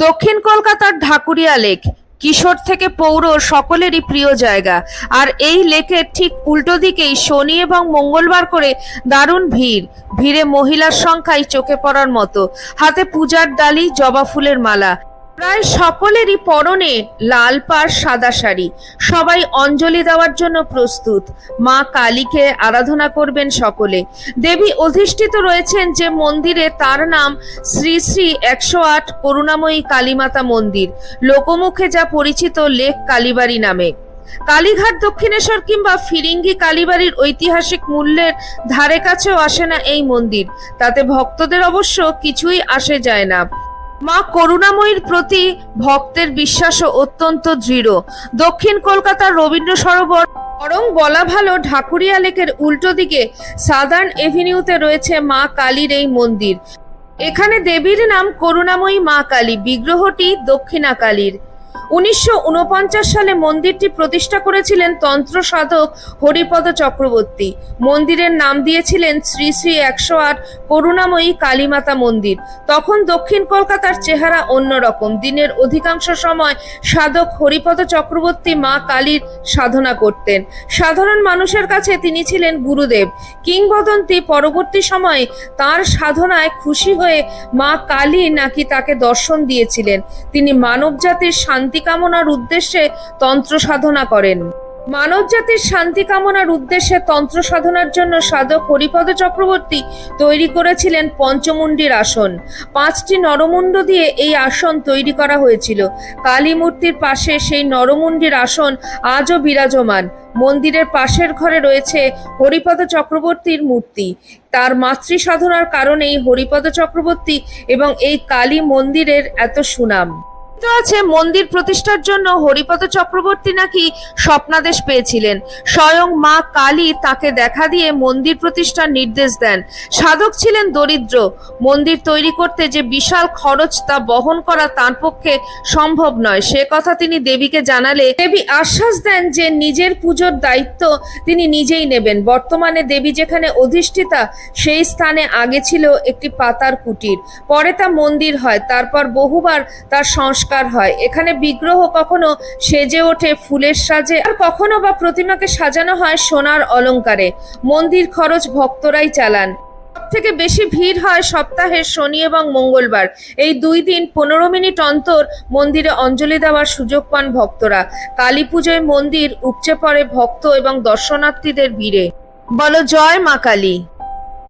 দক্ষিণ কলকাতার ঢাকুরিয়া লেক, কিশোর থেকে পৌর সকলেরই প্রিয় জায়গা। আর এই লেকের ঠিক উল্টো দিকেই শনি এবং মঙ্গলবার করে দারুণ ভিড়। ভিড়ে মহিলার সংখ্যাই চোখে পড়ার মতো। হাতে পূজার ডালি, জবা ফুলের মালা। প্রায় সকলেরই পরনে লাল পাড় সাদা শাড়ি। সবাই অঞ্জলি দেওয়ার জন্য প্রস্তুত। মা কালীকে আরাধনা করবেন সকলে। দেবী অধিষ্ঠিত রয়েছেন যে মন্দিরে তার নাম শ্রী শ্রী একশো আট করুণাময়ী কালীমাতা মন্দির। লোকমুখে যা পরিচিত লেক কালীবাড়ি নামে। কালীঘাট, দক্ষিণেশ্বর কিংবা ফিরিঙ্গি কালীবাড়ির ঐতিহাসিক মূল্যের ধারে কাছেও আসে না এই মন্দির। তাতে ভক্তদের অবশ্য কিছুই আসে যায় না। মা করুণাময়ীর প্রতি ভক্তের বিশ্বাসও অত্যন্ত দৃঢ়। দক্ষিণ কলকাতার রবীন্দ্র সরোবর, বরং বলা ভালো ঢাকুরিয়া লেকের উল্টো দিকে সাদার্ন এভিনিউতে রয়েছে মা কালীর এই মন্দির। এখানে দেবীর নাম করুণাময়ী মা কালী, বিগ্রহটি দক্ষিণা কালীর। উনিশশো উনপঞ্চাশ সালে মন্দিরটি প্রতিষ্ঠা করেছিলেন তন্ত্র সাধক হরিপদ চক্রবর্তী। মন্দিরের নাম দিয়েছিলেন শ্রী শ্রী একশো আট করুণাময়ী কালীমাতা মন্দির। তখন দক্ষিণ কলকাতার চেহারা অন্যরকম। দিনের অধিকাংশ সময় সাধক হরিপদ চক্রবর্তী মা কালীর সাধনা করতেন। সাধারণ মানুষের কাছে তিনি ছিলেন গুরুদেব। কিংবদন্তি পরবর্তী সময়ে তার সাধনায় খুশি হয়ে মা কালী নাকি তাকে দর্শন দিয়েছিলেন। তিনি মানবজাতির শান্তি কামনার উদ্দেশ্যে তন্ত্র সাধনা করেন। মানব জাতির শান্তি কামনার উদ্দেশ্যে তন্ত্র সাধনার জন্য সাধক হরিপদ চক্রবর্তী তৈরি করেছিলেন পঞ্চমুণ্ডির আসন। পাঁচটি নরমুণ্ড দিয়ে এই আসন তৈরি করা হয়েছিল। কালী মূর্তির পাশে সেই নরমুণ্ডির আসন আজও বিরাজমান। মন্দিরের পাশের ঘরে রয়েছে হরিপদ চক্রবর্তীর মূর্তি। তার মাতৃ সাধনার কারণেই হরিপদ চক্রবর্তী এবং এই কালী মন্দিরের এত সুনাম। তো আছে, মন্দির প্রতিষ্ঠার জন্য হরিপদ চক্রবর্তী নাকি স্বপ্নাদেশ পেয়েছিলেন। স্বয়ং মা কালী তাকে দেখা দিয়ে মন্দির প্রতিষ্ঠার নির্দেশ দেন। সাধক ছিলেন দরিদ্র। মন্দির তৈরি করতে যে বিশাল খরচ তা বহন করা তার পক্ষে সম্ভব নয়। সে কথা তিনি দেবীকে জানালে দেবী আশ্বাস দেন যে নিজের পুজোর দায়িত্ব তিনি নিজেই নেবেন। বর্তমানে দেবী যেখানে অধিষ্ঠিতা, সেই স্থানে আগে ছিল একটি পাতার কুটির। পরে তা মন্দির হয়। তারপর বহুবার তার সংস্কার হয়। এখানে বিগ্রহ কখনো সেজে ওঠে ফুলের সাজে আর কখনো বা প্রতিমাকে সাজানো হয় সোনার অলংকারে মন্দির খরচ ভক্তরাই চালান। থেকে বেশি ভিড় হয় সপ্তাহের শনি এবং মঙ্গলবার। এই দুই দিন পনেরো মিনিট অন্তর মন্দিরে অঞ্জলি দেওয়ার সুযোগ পান ভক্তরা। কালী পুজোয় মন্দির উপচে পড়ে ভক্ত এবং দর্শনার্থীদের ভিড়ে। বলো জয় মা কালী।